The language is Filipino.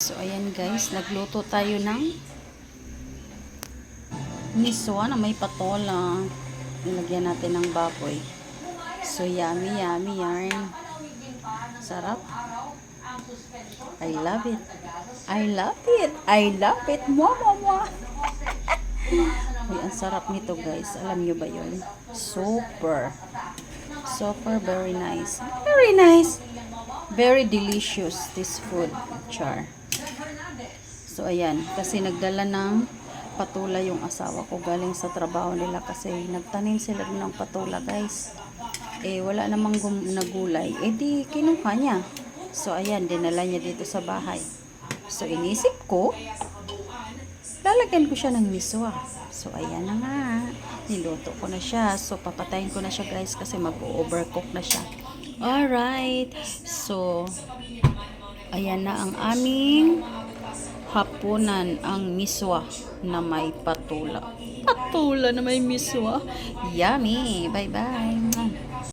So, ayan guys, nagluto tayo ng miswa na may patola. Nilagyan natin ng baboy. So, yummy, yummy yarn. Sarap. I love it. I love it. I love it. Mwa, mwa, mwa. Ay, ang sarap nito guys. Alam nyo ba yun? Super. Super very nice. Very nice. Very delicious this food. Char. So, ayan. Kasi nagdala ng patula yung asawa ko galing sa trabaho nila kasi nagtanim sila ng patula guys. Eh, wala namang nagulay. Eh, di kinuha niya. So, ayan. Dinala niya dito sa bahay. So, inisip ko, lalagyan ko siya ng miswa. So, ayan na nga. Niluto ko na siya. So, papatayin ko na siya guys kasi mag-overcook na siya. Alright. So, ayan na ang aming hapunan ang miswa na may patula. Patula na may miswa. Yummy. Bye-bye.